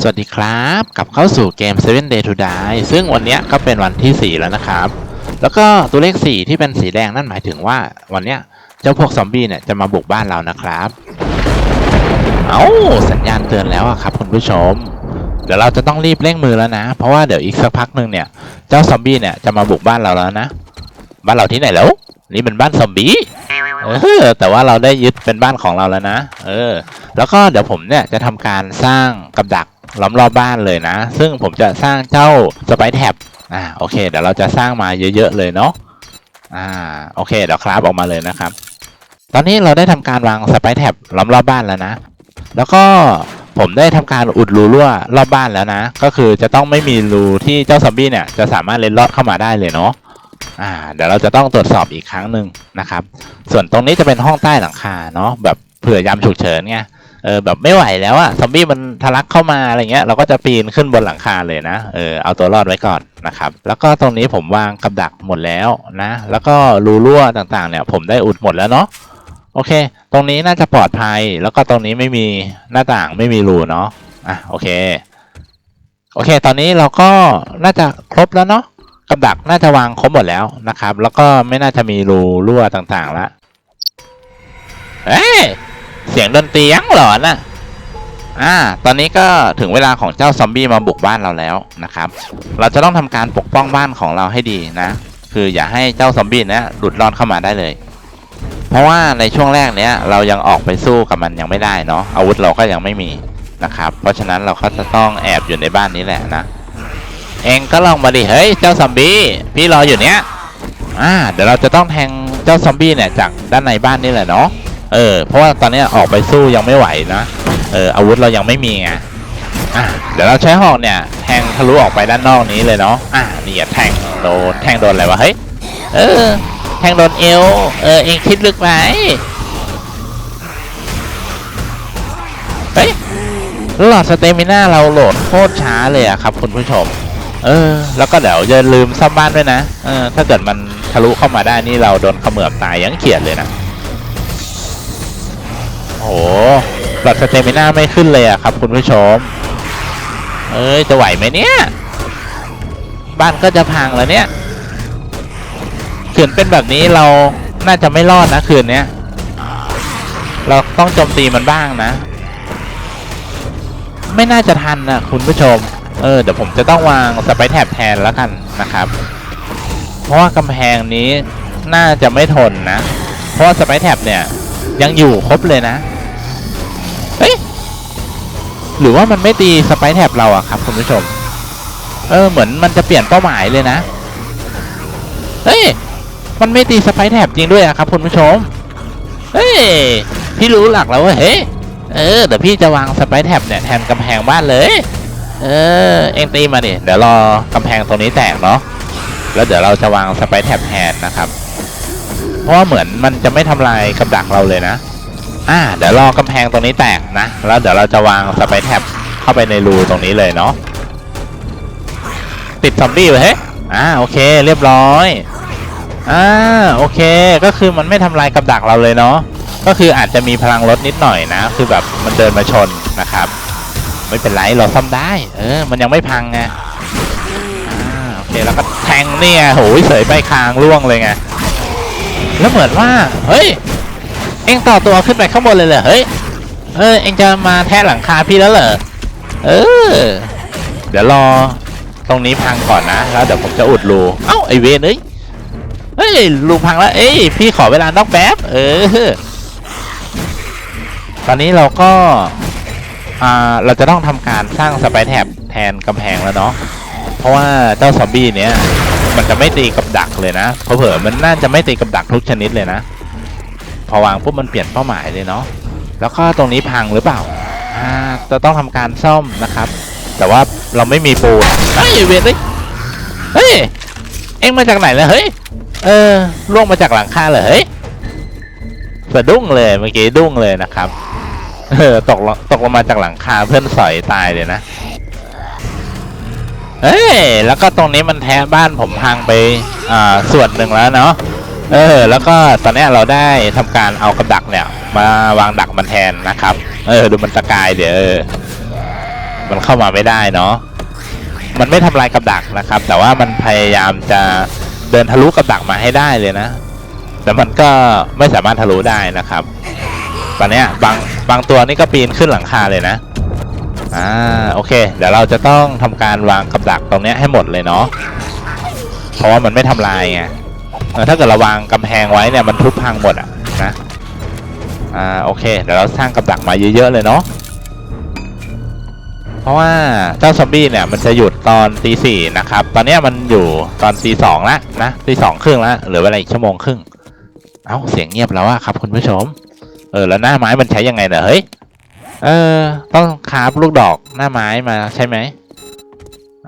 สวัสดีครับกลับเข้าสู่เกม 7 Day to Die ซึ่งวันนี้ก็เป็นวันที่ 4 แล้วนะครับ แล้วก็ตัวเลข 4 ที่เป็นสีแดงนั่นหมายถึงว่าวันนี้เจ้าพวกซอมบี้เนี่ยจะมาบุกบ้านเรานะครับ เอาสัญญาณเตือนแล้วอะครับคุณผู้ชม เดี๋ยวเราจะต้องรีบเร่งมือแล้วนะ เพราะว่าเดี๋ยวอีกสักพักหนึ่งเนี่ยเจ้าซอมบี้เนี่ยจะมาบุกบ้านเราแล้วนะ บ้านเราที่ไหนแล้ว นี่เป็นบ้านซอมบี้เออแต่ว่าเราได้ยึดเป็นบ้านของเราแล้วนะ เออ แล้วก็เดี๋ยวผมเนี่ยจะทำการสร้างกับดัก ล้อมรอบบ้านเลยนะ ซึ่งผมจะสร้างเจ้าสไปแท็บอ่าโอเค เดี๋ยวเราจะสร้างมาเยอะๆเลยเนาะอ่าโอเคเดี๋ยวคราฟออกมาเลยนะครับ ตอนนี้เราได้ทำการวางสไปแท็บล้อมรอบบ้านแล้วนะ แล้วก็ผมได้ทำการอุดรูรั่วรอบบ้านแล้วนะ ก็คือจะต้องไม่มีรูที่เจ้าซอมบี้เนี่ยจะสามารถเล็ดลอดเข้ามาได้เลยเนาะอ่าเดี๋ยวเราจะต้องตรวจสอบอีกครั้งหนึ่งนะครับ ส่วนตรงนี้จะเป็นห้องใต้หลังคาเนาะแบบเผื่อยามฉุกเฉินไง เออแบบไม่ไหวแล้วอะซอมบี้มันทะลักเข้ามาอะไรเงี้ยเราก็จะปีนขึ้นบนหลังคาเลยนะเออเอาตัวรอดไว้ก่อนนะครับ แล้วก็ตรงนี้ผมวางกับดักหมดแล้วนะ แล้วก็รูรั่วต่างๆ เนี่ยผมได้อุดหมดแล้วเนาะโอเค ตรงนี้น่าจะปลอดภัย แล้วก็ตรงนี้ไม่มีหน้าต่างไม่มีรูเนาะอะโอเค โอเค ตอนนี้เราก็น่าจะครบแล้วเนาะกับดักน่าจะวางครบหมดแล้วนะครับ แล้วก็ไม่น่าจะมีรูรั่วต่างๆล้วเอ้ เสียงดนตรียังหลอนอะอ่า ตอนนี้ก็ถึงเวลาของเจ้าซอมบี้มาบุกบ้านเราแล้วนะครับ เราจะต้องทำการปกป้องบ้านของเราให้ดีนะ คืออย่าให้เจ้าซอมบี้เนี้ยหลุดรอดเข้ามาได้เลย เพราะว่าในช่วงแรกเนี้ยเรายังออกไปสู้กับมันยังไม่ได้เนาะ อาวุธเราก็ยังไม่มีนะครับ เพราะฉะนั้นเราก็จะต้องแอบอยู่ในบ้านนี้แหละนะ เองก็ลองมาดิ เฮ้ย เจ้าซอมบี้พี่รออยู่เนี้ย อ่า เดี๋ยวเราจะต้องแทงเจ้าซอมบี้เนี่ยจากด้านในบ้านนี่แหละเนาะ เออ เพราะว่าตอนนี้ออกไปสู้ยังไม่ไหวนะ เอออาวุธเรายังไม่มีไงอะเดี๋ยวเราใช้หอกเนี่ย แทงทะลุออกไปด้านนอกนี้เลยเนาะ อ่านี่อะแทงโดนแทงโดนอะไรวะ เฮ้ย เออ แทงโดนเอว เออ เองคิดลึกไหมเฮ้ย หลอดสเตมิน่าเราโหลดโคตรช้าเลยอะครับคุณผู้ชม เออ แล้วก็เดี๋ยวอย่าลืมซ่อมบ้านด้วยนะ เออ ถ้าเกิดมันทะลุเข้ามาได้นี่เราโดนเขมือบตายยังเขียดเลยนะ โอ้โหหลอดสเตมิน่าไม่ขึ้นเลยอะครับ คุณผู้ชม เอ้ย จะไหวไหมเนี่ย บ้านก็จะพังแล้วเนี่ยขืนเป็นแบบนี้เราน่าจะไม่รอดนะคืนเนี้ย เราต้องโจมตีมันบ้างนะ ไม่น่าจะทันนะคุณผู้ชม เออเดี๋ยวผมจะต้องวางสไปแท็บแทนแล้วกันนะครับ เพราะว่ากำแพงนี้น่าจะไม่ทนนะ เพราะว่าสไปแท็บเนี่ยยังอยู่ครบเลยนะ หรือว่ามันไม่ตีสไปแท็บเราอะครับคุณผู้ชม เออเหมือนมันจะเปลี่ยนเป้าหมายเลยนะเฮ้ยมันไม่ตีสไปแท็บจริงด้วยอะครับคุณผู้ชมเฮ้ยพี่รู้หลักแล้วเว้ยเฮ้ยเออเดี๋ยวพี่จะวางสไปแท็บเนี่ยแทนกำแพงบ้านเลย เออเองตีมาดิเดี๋ยวรอกำแพงตรงนี้แตกเนาะแล้วเดี๋ยวเราจะวางสไปแท็บแทนนะครับ เพราะว่าเหมือนมันจะไม่ทำลายกับดักเราเลยนะ อ่าเดี๋ยวรอกำแพงตรงนี้แตกนะ แล้วเดี๋ยวเราจะวางสไปแท็บเข้าไปในรูตรงนี้เลยเนาะติดซอมบี้ไว้เฮ้ยอ่าโอเคเรียบร้อยอ่าโอเคก็คือมันไม่ทำลายกับดักเราเลยเนาะก็คืออาจจะมีพลังลดนิดหน่อยนะ คือแบบมันเดินมาชนนะครับ ไม่เป็นไรเราซ่อมได้ เออ มันยังไม่พังไงอ่าโอเคแล้วก็แทงเนี่ยโหยเสยไปคางร่วงเลยไงแล้วเหมือนว่า เฮ้ย เอ็งต่อตัวขึ้นไปข้างบนเลยเหรอเฮ้ยเออเอ็งจะมาแทะหลังคาพี่แล้วเหรอเออ เดี๋ยวรอตรงนี้พังก่อนนะแล้วเดี๋ยวผมจะอุดรูเอ้าไอเวนเอ้ยเฮ้ยรูพังแล้วเอ้ยพี่ขอเวลานอกแป๊บเออ ตอนนี้เราก็อ่าเราจะต้องทำการสร้างสไปแท็บแทนกำแพงแล้วเนาะเพราะว่าเจ้าซอมบี้เนี้ยมันจะไม่ตีกับดักเลยนะเพราะเผลอมันน่าจะไม่ตีกับดักทุกชนิดเลยนะ พอวางปุ๊บมันเปลี่ยนเป้าหมายเลยเนาะแล้วก็ตรงนี้พังหรือเปล่าอ่าจะต้องทำการซ่อมนะครับ แต่ว่าเราไม่มีปูนเฮ้ยเวียนเฮ้ยเฮ้ยเอ็งมาจากไหนล่ะเฮ้ยเออล่วงมาจากหลังคาเหรอเฮ้ยสะดุ้งเลยเมื่อกี้ดุ้งเลยนะครับเออตกลตกลงมาจากหลังคาเพื่อนสอยตายเลยนะเอ้ยแล้วก็ตรงนี้มันแท้บ้านผมพังไปอ่าส่วนหนึ่งแล้วเนาะ เออ แล้วก็ตอนนี้เราได้ทำการเอากับดักเนี่ย มาวางดักมันแทนนะครับ เออ ดูมันตะกายเดี๋ยวออมันเข้ามาไม่ได้เนาะมันไม่ทำลายกับดักนะครับ แต่ว่ามันพยายามจะเดินทะลุกับดักมาให้ได้เลยนะ แต่มันก็ไม่สามารถทะลุได้นะครับ ตอนนี้บางบางตัวนี่ก็ปีนขึ้นหลังคาเลยนะอ่าโอเค เดี๋ยวเราจะต้องทำการวางกับดักตรงนี้ให้หมดเลยเนาะเพราะว่ามันไม่ทำลายไง เออถ้าเกิดเราวางกำแพงไว้เนี่ยมันทุบพังหมดอะนะอ่าโอเคเดี๋ยวเราสร้างกับดักมาเยอะๆเลยเนาะเพราะว่าเจ้าซอมบี้เนี่ยมันจะหยุดตอนตีสี่นะครับ ตอนเนี้ยมันอยู่ตอนตีสองละนะตีสองครึ่งละเหลือเวลาอีกชั่วโมงครึ่งเอ้าเสียงเงียบแล้วอะครับคุณผู้ชม เออแล้วหน้าไม้มันใช้ยังไงเนอะเฮ้ยเออต้องคาบลูกดอกหน้าไม้มาใช่ไหม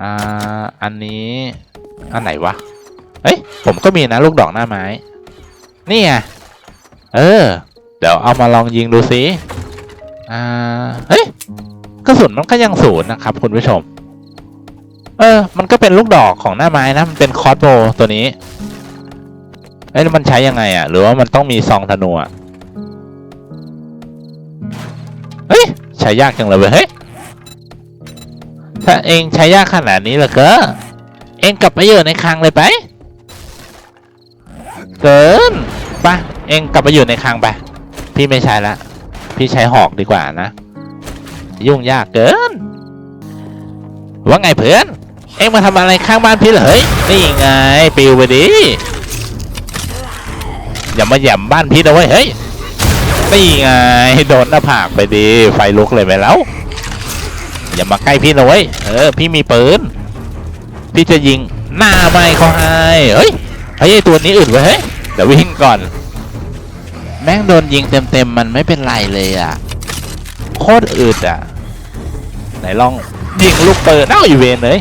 อ่าอันนี้อันไหนวะ เฮ้ยผมก็มีนะลูกดอกหน้าไม้ นี่ไงเออ เดี๋ยวเอามาลองยิงดูสิอ่าเฮ้ยกระสุนมันก็ยังศูนย์นะครับ คุณผู้ชม เออ มันก็เป็นลูกดอกของหน้าไม้นะ มันเป็นคอร์สโบว์ตัวนี้เอ้ยมันใช้ยังไงอะ หรือว่ามันต้องมีซองธนูอะเฮ้ยใช้ยากจังเลยเว้ยเฮ้ยถ้าเองใช้ยากขนาดนี้เหรอเก็เองกลับไปอยู่ในคลังเลยไป เกินไปะเองกลับไปอยู่ในคลังไป พี่ไม่ใช้ละ พี่ใช้หอกดีกว่านะ ยุ่งยากเกิน ว่าไงเพื่อน เองมาทำอะไรข้างบ้านพี่เหรอเฮ้ยนี่ไงปิวไปดิ อย่ามาแหย่มบ้านพี่นะเว้ยเฮ้ยนี่ไงโดนหน้าผากไปดิ ไฟลุกเลยไปแล้ว อย่ามาใกล้พี่นะเว้ยเออ พี่มีปืน พี่จะยิงหน้าไม่เขาให้เฮ้ย ไอ้ตัวนี้อึดไว้ยเฮ้ยเดี๋ยววิ่งก่อน แม่งโดนยิงเต็มๆมันไม่เป็นไรเลยอะ โคตรอึดอะ ไหนลองยิงลูกเปิดเอ้าอีเวนเลย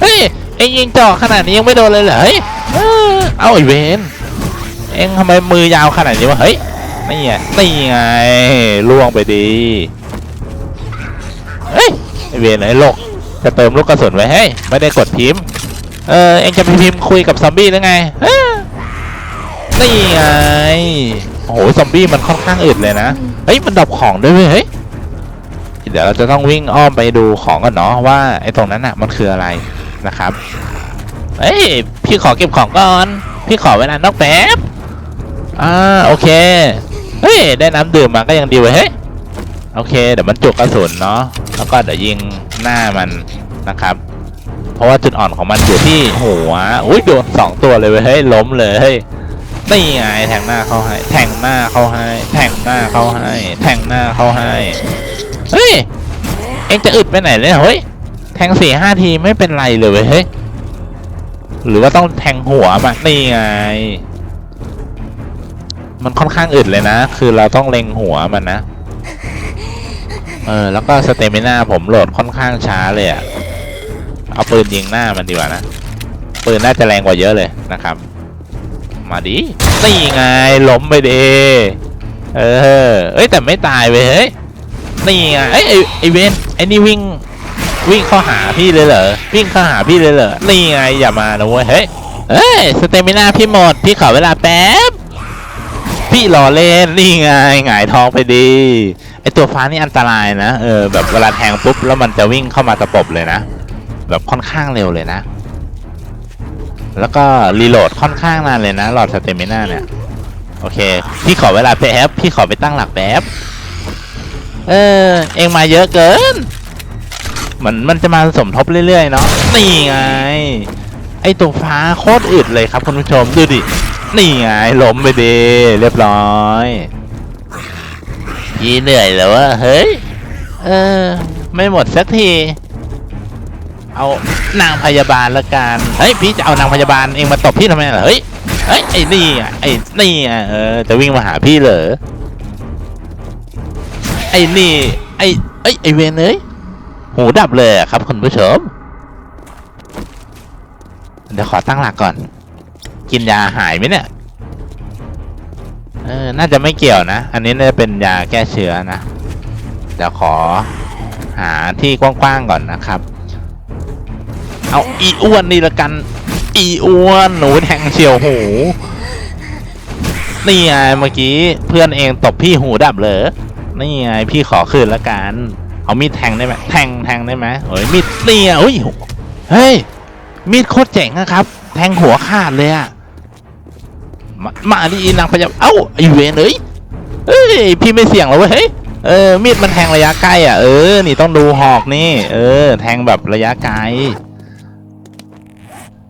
เฮ้ยเอ็งยิงจ่อขนาดนี้ยังไม่โดนเลยเหรอเฮ้ยเอ้าอีเวนเอ็งทำไมมือยาวขนาดนี้วะเฮ้ยนี่ไงนี่ไงล่วงไปดีเฮ้ยไอเวนไอโลกจะเติมลูกกระสุนไว้เฮ้ไม่ได้กดพิมพ์ เออ เอ็งจะไปพิมพ์คุยกับซอมบี้หรือไงเอ้อนี่ไง โอ้โห ซอมบี้มันค่อนข้างอึดเลยนะ เฮ้ย มันดรอปของด้วยเว้ยเฮ้ย เดี๋ยวเราจะต้องวิ่งอ้อมไปดูของกันเนาะว่าไอ้ตรงนั้นอะมันคืออะไรนะครับ เฮ้ย พี่ขอเก็บของก่อน พี่ขอเวลานอกแป๊บ อ่า โอเค เฮ้ย ได้น้ำดื่มมาก็ยังดีเว้ยเฮ้ย โอเค เดี๋ยวมันจุกกระสุนเนาะ แล้วก็เดี๋ยวยิงหน้ามันนะครับ เพราะว่าจุดอ่อนของมันอยู่ที่หัวอุ้ยโดนสองตัวเลยเว้ยเฮ้ยล้มเลยเฮ้ยนี่ไงแทงหน้าเข้าให้ แทงหน้าเข้าให้ แทงหน้าเข้าให้ แทงหน้าเข้าให้เฮ้ยเอ็งจะอึดไปไหนเลยเฮ้ยแทงสี่ห้าทีไม่เป็นไรเลยเว้ยเฮ้ยหรือว่าต้องแทงหัวมานี่ไงมันค่อนข้างอึดเลยนะ คือเราต้องเล็งหัวมันนะ เออ แล้วก็สเตมิน่าผมโหลดค่อนข้างช้าเลยอะ่ะ เอาปืนยิงหน้ามันดีกว่านะ ปืนน่าจะแรงกว่าเยอะเลยนะครับ มาดินี่ไงล้มไปดีเออเอ้ยแต่ไม่ตายเว้ยเฮ้ยนี่ไงเอ้ยไอเวนไอนี่วิ่งวิ่งเข้าหาพี่เลยเหรอวิ่งเข้าหาพี่เลยเหรอนี่ไงอย่ามานะเว้ยเฮ้ยเอ้ยสเตมิน่าพี่หมดพี่ขอเวลาแป๊บพี่รอเล่นนี่ไงหงายท้องไปดีไอตัวฟ้านี่อันตรายนะเออแบบเวลาแทงปุ๊บแล้วมันจะวิ่งเข้ามาตะปบเลยนะ แบบค่อนข้างเร็วเลยนะ แล้วก็รีโหลดค่อนข้างนานเลยนะหลอดสเตมิน่าเนี่ย โอเค พี่ขอเวลาแป๊บพี่ขอไปตั้งหลักแป๊บเออ เองมาเยอะเกิน มันมันจะมาสมทบเรื่อยๆเนาะนี่ไง ไอตัวฟ้าโคตรอึดเลยครับคุณผู้ชมดูดิ นี่ไงล้มไปดีเรียบร้อยยีเหนื่อยแล้ววะเฮ้ย เออ ไม่หมดสักที เอานางพยาบาลละกันเฮ้ยพี่จะเอานางพยาบาลเองมาตบพี่ทำไมล่ะเฮ้ยเฮ้ยไอ้นี่อะไอ้นี่อะเออจะวิ่งมาหาพี่เหรอไอ้นี่ไอ้ไอ้ยไอเวนเอ้ยหูดับเลยครับคุณผู้ชมเดี๋ยวขอตั้งหลักก่อน กินยาหายไหมเนี่ยเออน่าจะไม่เกี่ยวนะ อันนี้น่าจะเป็นยาแก้เชื้อนะเดี๋ยวขอหาที่กว้างๆก่อนนะครับ เอาอีอ้วนนี่ละกัน อีอ้วนหนูแทงเฉียวหูนี่ไงเมื่อกี้เพื่อนเองตบพี่หูดับเลยนี่ไงพี่ขอคืนละกันเอามีดแทงได้ไหมแทงแทงได้ไหมเฮ้ยมีดเนี่ยเฮ้ยเฮ้ยมีดโคตรเจ๋งนะครับ แทงหัวขาดเลยอะมามาดินางพยาเอ้าไอเวนเอ้ยเอ้ยพี่ไม่เสี่ยงแล้วเว้ยเฮ้ยเออมีดมันแทงระยะใกล้อะเออ นี่ต้องดูหอกนี่ เออ แทงแบบระยะไกล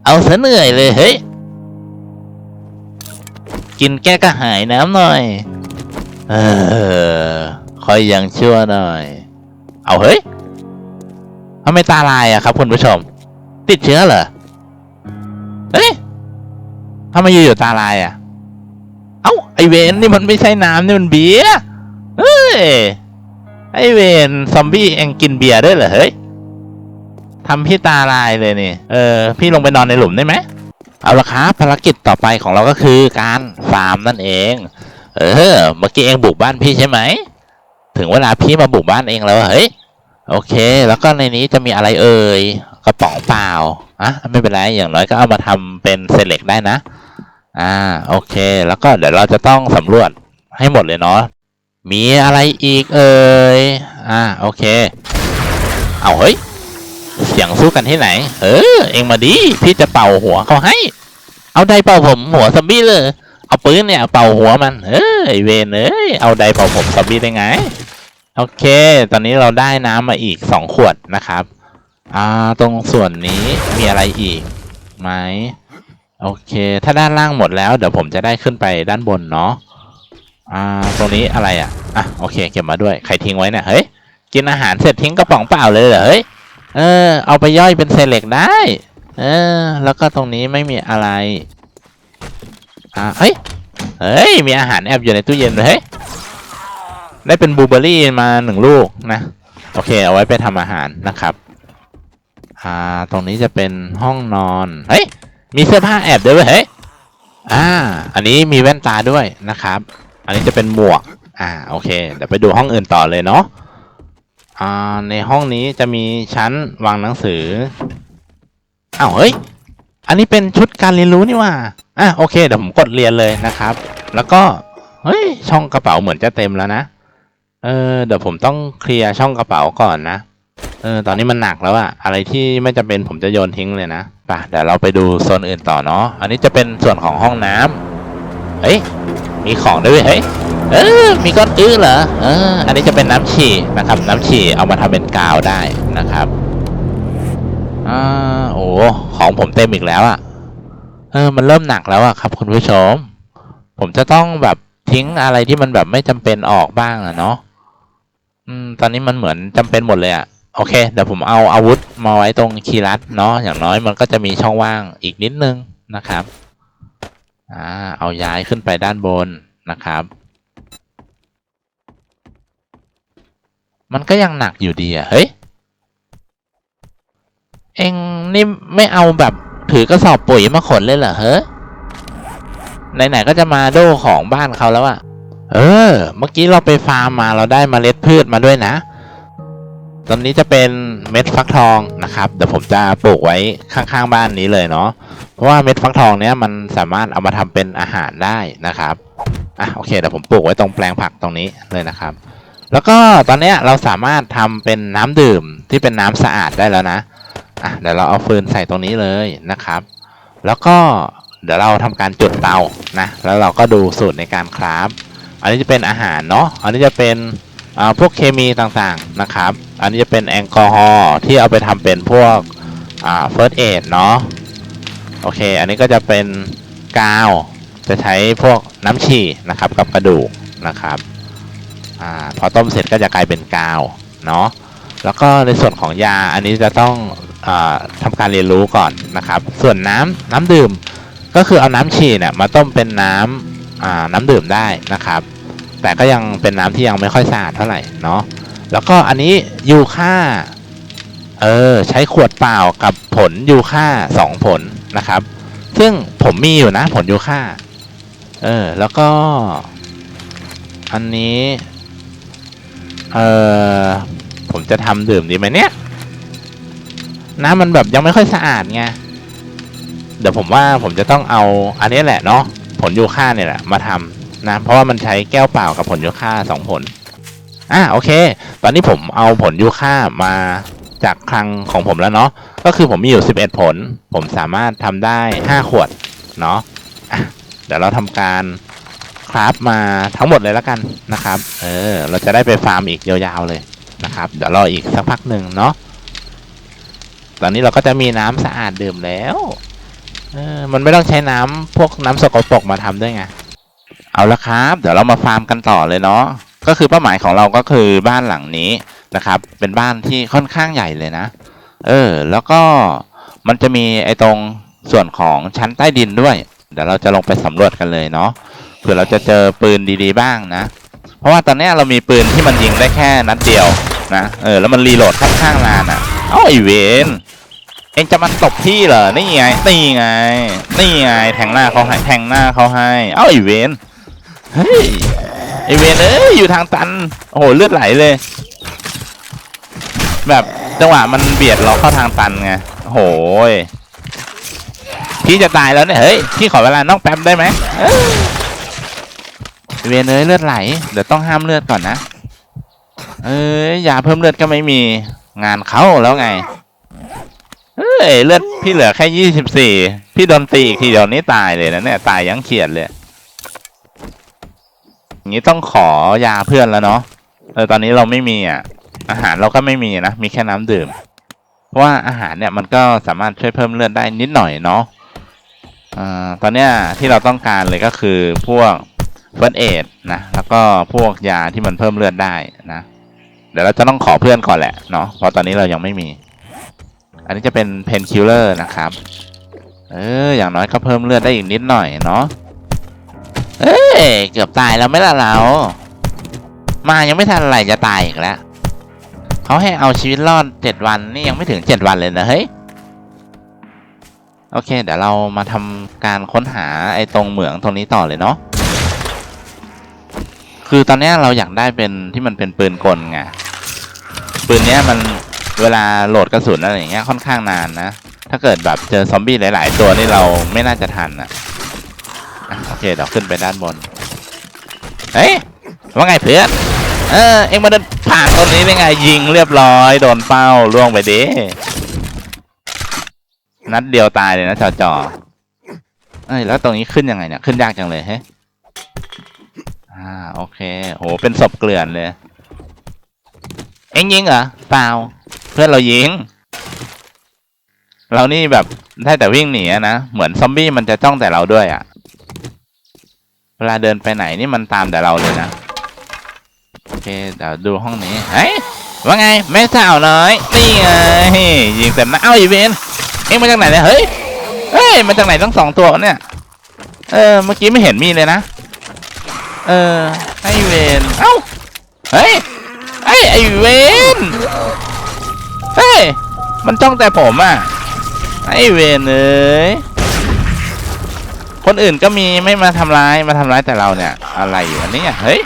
เอาซะเหนื่อยเลยเฮ้ย กินแก้กระหายน้ำหน่อย เออคอยยังชั่วหน่อย เอาเฮ้ยทำไมตาลายอะครับคุณผู้ชม ติดเชื้อเหรอ เฮ้ยทำไมอยู่ๆตาลายอะเอ้าไอเวนนี่มันไม่ใช่น้ำนี่มันเบียร์ เฮ้ย ไอเวนซอมบี้เองกินเบียร์ด้วยเหรอเฮ้ย ทำพี่ตาลายเลยนี่ เออ พี่ลงไปนอนในหลุมได้ไหม เอาละครับภารกิจต่อไปของเราก็คือการฟาร์มนั่นเอง เออ เมื่อกี้เองบุกบ้านพี่ใช่ไหม ถึงเวลาพี่มาบุกบ้านเองแล้ว เฮ้ย โอเค แล้วก็ในนี้จะมีอะไรเอ่ย กระป๋องเปล่า อะ ไม่เป็นไร อย่างน้อยก็เอามาทำเป็นเซเล็กได้นะ อ่า โอเค แล้วก็เดี๋ยวเราจะต้องสำรวจให้หมดเลยเนาะ มีอะไรอีกเอ่ย อ่า โอเค เอาเฮ้ย เสียงสู้กันที่ไหน เออ เองมาดิพี่จะเป่าหัวเขาให้ เอาไดเป่าผมหัวซอมบี้เลย เอาปืนเนี่ยเป่าหัวมัน เอ้ยไอเวนเอ้ยเอาไดเป่าผมซอมบี้ได้ไง โอเค ตอนนี้เราได้น้ำมาอีกสองขวดนะครับ อ่า ตรงส่วนนี้มีอะไรอีกไหมโอเค ถ้าด้านล่างหมดแล้ว เดี๋ยวผมจะได้ขึ้นไปด้านบนเนาะ อ่า ตรงนี้อะไรอะ อะ โอเค เก็บมาด้วย ใครทิ้งไว้เนี่ย เฮ้ย กินอาหารเสร็จทิ้งกระป๋องเปล่าเลยเหรอ เฮ้ย เออ เอาไปย่อยเป็นเซเล็กได้ เออ แล้วก็ตรงนี้ไม่มีอะไร อ่าเฮ้ย เฮ้ย มีอาหารแอบอยู่ในตู้เย็นเลยเฮ้ย ได้เป็นบลูเบอร์รี่มาหนึ่งลูกนะ โอเค เอาไว้ไปทำอาหารนะครับ อ่า ตรงนี้จะเป็นห้องนอน เฮ้ย มีเสื้อผ้าแอบด้วยเวยเฮ้ย อ่า อันนี้มีแว่นตาด้วยนะครับ อันนี้จะเป็นหมวก อ่า โอเค เดี๋ยวไปดูห้องอื่นต่อเลยเนาะ อ่าในห้องนี้จะมีชั้นวางหนังสืออ้าวเฮ้ย อันนี้เป็นชุดการเรียนรู้นี่ว่าอะโอเคเดี๋ยวผมกดเรียนเลยนะครับ แล้วก็เฮ้ยช่องกระเป๋าเหมือนจะเต็มแล้วนะเออเดี๋ยวผมต้องเคลียร์ช่องกระเป๋าก่อนนะเออตอนนี้มันหนักแล้วอะอะไรที่ไม่จำเป็นผมจะโยนทิ้งเลยนะไป่ะเดี๋ยวเราไปดูโซนอื่นต่อเนาะอันนี้จะเป็นส่วนของห้องน้ำเฮ้ยมีของด้วยเฮ้ย เออมีก้อนอื้อเหรอเอออันนี้จะเป็นน้ำฉี่นะครับ น้ำฉี่เอามาทำเป็นกาวได้นะครับอ่าโอ้ของผมเต็มอีกแล้วอะเออมันเริ่มหนักแล้วอะครับ คุณผู้ชม ผมจะต้องแบบทิ้งอะไรที่มันแบบไม่จำเป็นออกบ้างอะเนาะอืม ตอนนี้มันเหมือนจำเป็นหมดเลยอะโอเคเดี๋ยวผมเอาอาวุธมาไว้ตรงคีย์ลัดเนาะอย่างน้อยมันก็จะมีช่องว่างอีกนิดนึงนะครับ อ่า เอาย้ายขึ้นไปด้านบนนะครับ มันก็ยังหนักอยู่ดีอะเฮ้ย เองนี่ไม่เอาแบบถือกระสอบปุ๋ยมาขนเลยเหรอเฮ้ยไหนๆก็จะมาโดของบ้านเขาแล้วอะเออ เมื่อกี้เราไปฟาร์มมาเราได้เมล็ดพืชมาด้วยนะ ตอนนี้จะเป็นเม็ดฟักทองนะครับ เดี๋ยวผมจะปลูกไว้ข้างๆบ้านนี้เลยเนาะ เพราะว่าเม็ดฟักทองเนี้ยมันสามารถเอามาทำเป็นอาหารได้นะครับ อะโอเคเดี๋ยวผมปลูกไว้ตรงแปลงผักตรงนี้เลยนะครับ แล้วก็ตอนนี้เราสามารถทำเป็นน้ำดื่มที่เป็นน้ำสะอาดได้แล้วนะอะเดี๋ยวเราเอาฟืนใส่ตรงนี้เลยนะครับ แล้วก็เดี๋ยวเราทำการจุดเตานะ แล้วเราก็ดูสูตรในการคราฟอันนี้จะเป็นอาหารเนาะ อันนี้จะเป็นพวกเคมีต่างๆนะครับ อันนี้จะเป็นแอลกอฮอล์ที่เอาไปทำเป็นพวกเฟิร์สเอดเนาะ โอเค อันนี้ก็จะเป็นกาว จะใช้พวกน้ำฉี่นะครับกับกระดูกนะครับ อ่าพอต้มเสร็จก็จะกลายเป็นกาวเนาะแล้วก็ในส่วนของยาอันนี้จะต้องอทำการเรียนรู้ก่อนนะครับ ส่วนน้ำน้ำดื่มก็คือเอาน้ำฉี่เนี่ยมาต้มเป็นน้ำน้ำดื่มได้นะครับ แต่ก็ยังเป็นน้ำที่ยังไม่ค่อยสะอาดเท่าไหร่เนาะแล้วก็อันนี้ยูค่าเออใช้ขวดเปล่ากับผลยูค่าสองผลนะครับ ซึ่งผมมีอยู่นะผลยูค่าเออแล้วก็ อันนี้ เออผมจะทำดื่มดีไหมเนี่ย น้ำมันแบบยังไม่ค่อยสะอาดไง เดี๋ยวผมว่าผมจะต้องเอาอันนี้แหละเนาะผลยูค่าเนี่ยแหละมาทำนะ เพราะว่ามันใช้แก้วเปล่ากับผลยูค่าสองผล อะโอเค ตอนนี้ผมเอาผลยูค่ามาจากคลังของผมแล้วเนาะ ก็คือผมมีอยู่ 11 ผล ผมสามารถทำได้ 5 ขวดเนาะะเดี๋ยวเราทำการ คราฟมาทั้งหมดเลยแล้วกันนะครับ เออ เราจะได้ไปฟาร์มอีกยาวๆเลยนะครับ เดี๋ยวรออีกสักพักหนึ่งเนาะ ตอนนี้เราก็จะมีน้ำสะอาดดื่มแล้ว เออ มันไม่ต้องใช้น้ำพวกน้ำสกปรกมาทำด้วยไง เอาละครับ เดี๋ยวเรามาฟาร์มกันต่อเลยเนาะ ก็คือเป้าหมายของเราก็คือบ้านหลังนี้นะครับ เป็นบ้านที่ค่อนข้างใหญ่เลยนะ เออ แล้วก็มันจะมีไอ้ตรงส่วนของชั้นใต้ดินด้วย เดี๋ยวเราจะลงไปสำรวจกันเลยเนาะ เผื่อเราจะเจอปืนดีๆบ้างนะ เพราะว่าตอนนี้เรามีปืนที่มันยิงได้แค่นัดเดียวนะเออแล้วมันรีโหลดค่อนข้างนานอะเอ้าไอเวนเอ็งจะมาตบพี่เหรอนี่ไงนี่ไงนี่ไงแทงหน้าเขาให้แทงหน้าเขาให้เอ้าไอเวนเฮ้ยไอเวนเอ้ยอยู่ทางตันโอ้โหเลือดไหลเลย แบบจังหวะมันเบียดเราเข้าทางตันไงโอ้โหยพี่จะตายแล้วเนี่ยเฮ้ยพี่ขอเวลานอกแป๊บได้ไหม เอ้ยไอ้เวนเอ้ยเลือดไหล เดี๋ยวต้องห้ามเลือดก่อนนะ เอ้ยยาเพิ่มเลือดก็ไม่มี งานเขาแล้วไงเฮ้ยเลือดพี่เหลือแค่ยี่สิบสี่ พี่โดนตีอีกทีเดียวนี้ตายเลยนะเนี่ยตายยังเขียดเลย อย่างนี้ต้องขอยาเพื่อนแล้วเนาะ เออตอนนี้เราไม่มีอะ อาหารเราก็ไม่มีนะ มีแค่น้ำดื่ม เพราะว่าอาหารเนี่ยมันก็สามารถช่วยเพิ่มเลือดได้นิดหน่อยเนาะอ่าตอนเนี้ยที่เราต้องการเลยก็คือพวก เฟิร์สเอดนะ แล้วก็พวกยาที่มันเพิ่มเลือดได้นะ เดี๋ยวเราจะต้องขอเพื่อนก่อนแหละเนาะเพราะตอนนี้เรายังไม่มี อันนี้จะเป็นเพนคิลเลอร์นะครับ เอออย่างน้อยก็เพิ่มเลือดได้อีกนิดหน่อยเนาะเอ้ยเกือบตายแล้วไม่ละเรา มายังไม่ทันอะไรจะตายอีกแล้วเขาให้เอาชีวิตรอดเจ็ดวันนี่ยังไม่ถึงเจ็ดวันเลยนะเฮ้ยโอเค เดี๋ยวเรามาทำการค้นหาไอ้ตรงเหมืองตรงนี้ต่อเลยเนาะ คือตอนนี้เราอยากได้เป็นที่มันเป็นปืนกลไงปืนเนี้ยมันเวลาโหลดกระสุนอะไรอย่างเงี้ยค่อนข้างนานนะ ถ้าเกิดแบบเจอซอมบี้หลาย ๆ ตัวนี่เราไม่น่าจะทันอะอะโอเคเดี๋ยวขึ้นไปด้านบนเฮ้ยว่าไงเพื่อนเออเอ็งมาเดินผ่านตรงนี้ได้ไงยิงเรียบร้อยโดนเป้าล่วงไปดินัดเดียวตายเลยนะจอจอเอ้ยแล้วตรงนี้ขึ้นยังไงเนี่ยขึ้นยากจังเลยเฮ้ อ่าโอเคโหเป็นศพเกลื่อนเลย เอ็งยิงเหรอเปล่าเพื่อนเรายิง เรานี่แบบได้แต่วิ่งหนีนะเหมือนซอมบี้มันจะจ้องแต่เราด้วยอะเวลาเดินไปไหนนี่มันตามแต่เราเลยนะโอเคเดี๋ยวดูห้องนี้เฮ้ยว่าไงแม่สาวน้อยนี่ไงยิงเต็มหน้าเอ้าอีเวนเอ็งมาจากไหนเนี่ยเฮ้ยเฮ้ยมาจากไหนทั้งสองตัวเนี่ยเออเมื่อกี้ไม่เห็นมีเลยนะ เออไอเวนเอ้าเฮ้ยไอไอเวนเฮ้ยมันจ้องแต่ผมอะไอเวนเอ้ยคนอื่นก็มีไม่มาทำร้ายมาทำร้ายแต่เราเนี่ย อะไรอยู่อันนี้เฮ้ย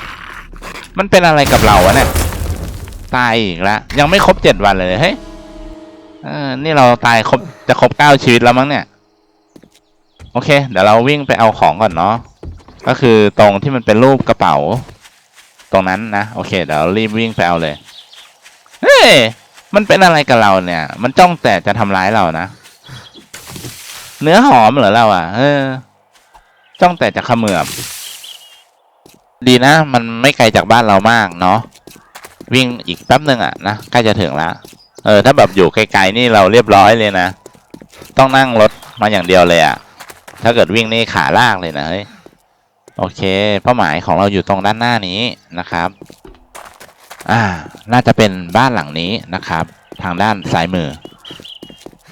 มันเป็นอะไรกับเราวะเนี่ยตายอีกแล้วยังไม่ครบเจ็ดวันเลยเฮ้ยเออนี่เราตายครบจะครบเก้าชีวิตแล้วมั้งเนี่ย โอเค เดี๋ยวเราวิ่งไปเอาของก่อนเนาะ ก็คือตรงที่มันเป็นรูปกระเป๋า ตรงนั้นนะโอเคเดี๋ยวรีบวิ่งไปเอาเลยเฮ้ยมันเป็นอะไรกับเราเนี่ย มันจ้องแต่จะทำร้ายเรานะเนื้อหอมเหรอเราอะ เออ จ้องแต่จะขมือบดีนะ มันไม่ไกลจากบ้านเรามากเนาะวิ่งอีกแป๊บหนึ่งอะนะใกล้จะถึงล้วเออ ถ้าแบบอยู่ไกลๆนี่เราเรียบร้อยเลยนะ ต้องนั่งรถมาอย่างเดียวเลยอะถ้าเกิดวิ่งนี่ขาลากเลยนะเฮ้ย โอเค เป้าหมายของเราอยู่ตรงด้านหน้านี้นะครับ อ่า น่าจะเป็นบ้านหลังนี้นะครับ ทางด้านซ้ายมือ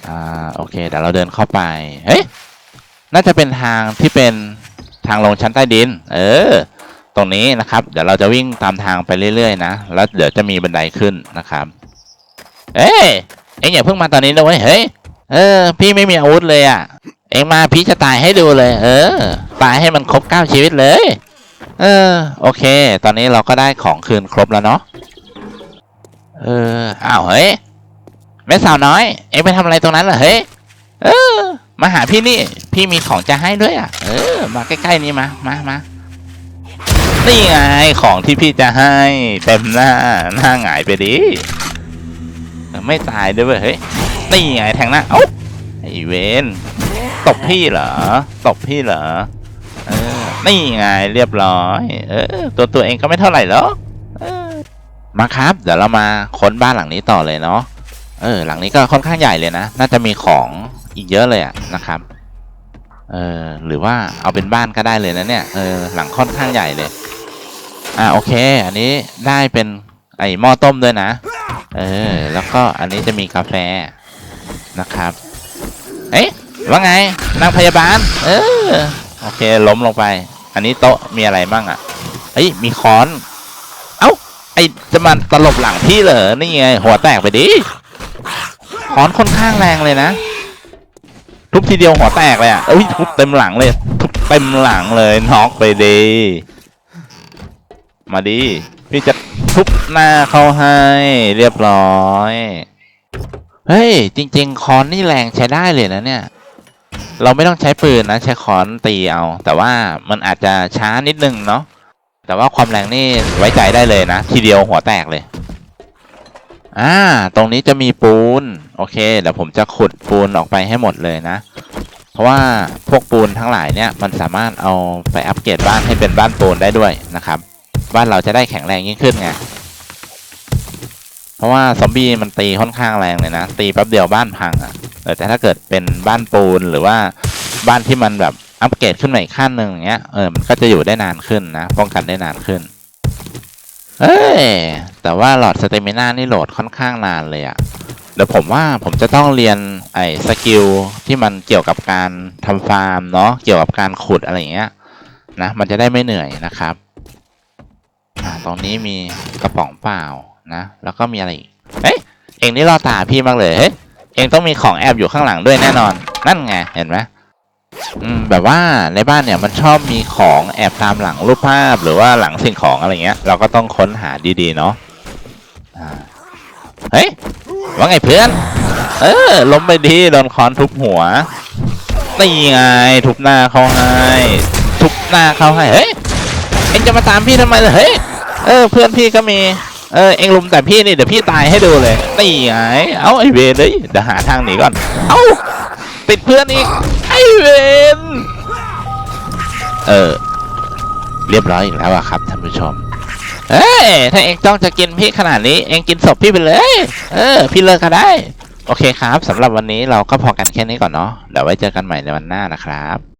อ่า โอเค เดี๋ยวเราเดินเข้าไป เฮ้ย น่าจะเป็นทางที่เป็นทางลงชั้นใต้ดิน เออ ตรงนี้นะครับ เดี๋ยวเราจะวิ่งตามทางไปเรื่อยๆนะ แล้วเดี๋ยวจะมีบันไดขึ้นนะครับ เอ้ย เอ็งอย่าเพิ่งมาตอนนี้นะเว้ย เฮ้ย เออ พี่ไม่มีอาวุธเลยอะ เองมาพี่จะตายให้ดูเลย เออ ตายให้มันครบเก้าชีวิตเลย เออ โอเค ตอนนี้เราก็ได้ของคืนครบแล้วเนาะเอออ้าวเฮ้ยแม่สาวน้อย เอ็งไปทำอะไรตรงนั้นเหรอเฮ้ยเออ มาหาพี่นี่ พี่มีของจะให้ด้วยอะ เออ มาใกล้ๆนี่มามามานี่ไงของที่พี่จะให้เต็มหน้าหน้าหงายไปดิไม่ตายด้วยเวยเฮ้ยนี่ไงแทงหน้าเอ้าไอเวน ตบพี่เหรอ ตบพี่เหรอ เออนี่ไงเรียบร้อย เออ ตัวตัวเองก็ไม่เท่าไหร่หรอกมาครับ เดี๋ยวเรามาค้นบ้านหลังนี้ต่อเลยเนาะ เออ หลังนี้ก็ค่อนข้างใหญ่เลยนะ น่าจะมีของอีกเยอะเลยอะนะครับ เออ หรือว่าเอาเป็นบ้านก็ได้เลยนะเนี่ย เออ หลังค่อนข้างใหญ่เลย อ่าโอเค อันนี้ได้เป็นไอหม้อต้มด้วยนะ เออ แล้วก็อันนี้จะมีกาแฟนะครับ เอ๊ะ ว่าไงนางพยาบาล เออโอเคล้มลงไป อันนี้โต๊ะมีอะไรบ้างอะเอ้ยมีค้อน เอ้าไอจะมาตลบหลังพี่เหรอนี่ไง หัวแตกไปดิค้อนค่อนข้างแรงเลยนะ ทุบทีเดียวหัวแตกเลยอะเอ้ยทุบเต็มหลังเลย ทุบเต็มหลังเลยน็อกไปดีมาดิพี่จะทุบหน้าเขาให้เรียบร้อย เฮ้ย จริง ๆ คอนนี่แรงใช้ได้เลยนะเนี่ย เราไม่ต้องใช้ปืนนะ ใช้ค้อนตีเอา แต่ว่ามันอาจจะช้านิดนึงเนาะแต่ว่าความแรงนี่ไว้ใจได้เลยนะ ทีเดียวหัวแตกเลย อ่า ตรงนี้จะมีปูน โอเค เดี๋ยวผมจะขุดปูนออกไปให้หมดเลยนะ เพราะว่าพวกปูนทั้งหลายเนี่ย มันสามารถเอาไปอัปเกรดบ้านให้เป็นบ้านปูนได้ด้วยนะครับ บ้านเราจะได้แข็งแรงยิ่งขึ้นไง เพราะว่าซอมบี้มันตีค่อนข้างแรงเลยนะ ตีแป๊บเดียวบ้านพังอะ่ะ แต่ถ้าเกิดเป็นบ้านปูนหรือว่าบ้านที่มันแบบอัปเกรดขึ้นมาอีกขั้นหนึ่งอย่างเงี้ยเออมันก็จะอยู่ได้นานขึ้นนะป้องกันได้นานขึ้นเอ้ยแต่ว่าหลอดสเตมิน่านี่โหลดค่อนข้างนานเลยอะ่ะเดี๋ยวผมว่าผมจะต้องเรียนไอ้สกิลที่มันเกี่ยวกับการทำฟาร์มเนาะเกี่ยวกับการขุดอะไรอย่างเงี้ยนะมันจะได้ไม่เหนื่อยนะครับตรงนี้มีกระป๋องเปล่านะ แล้วก็มีอะไรอีกเฮ้ยเองนี่ล่อตาพี่มากเลยเฮ้ย เองต้องมีของแอบอยู่ข้างหลังด้วยแน่นอน นั่นไง เห็นไหมอืมแบบว่าในบ้านเนี่ยมันชอบมีของแอบตามหลังรูปภาพหรือว่าหลังสิ่งของอะไรเงี้ย เราก็ต้องค้นหาดีๆเนาะเฮ้ยว่าไงเพื่อน เออล้มไปดีโดนค้อนทุบหัวนี่ไงทุบหน้าเขาให้ทุบหน้าเขาให้เฮ้ยเอ็งจะมาตามพี่ทำไมล่ะเฮ้ยเออเพื่อนพี่ก็มี เออเอ็งลุมแต่พี่นี่เดี๋ยวพี่ตายให้ดูเลยนี่ไงเอาไอเวนเลยเดี๋ยวหาทางหนีก่อนเอาติดเพื่อนอีกไอเวนเออเรียบร้อยอีกแล้วอะครับท่านผู้ชมเอ้ยถ้าเอ็งจ้องจะกินพี่ขนาดนี้เอ็งกินศพพี่ไปเลย เออ พี่เลิกก็ได้ โอเคครับสำหรับวันนี้เราก็พอกันแค่นี้ก่อนเนาะเดี๋ยวไว้เจอกันใหม่ในวันหน้านะครับ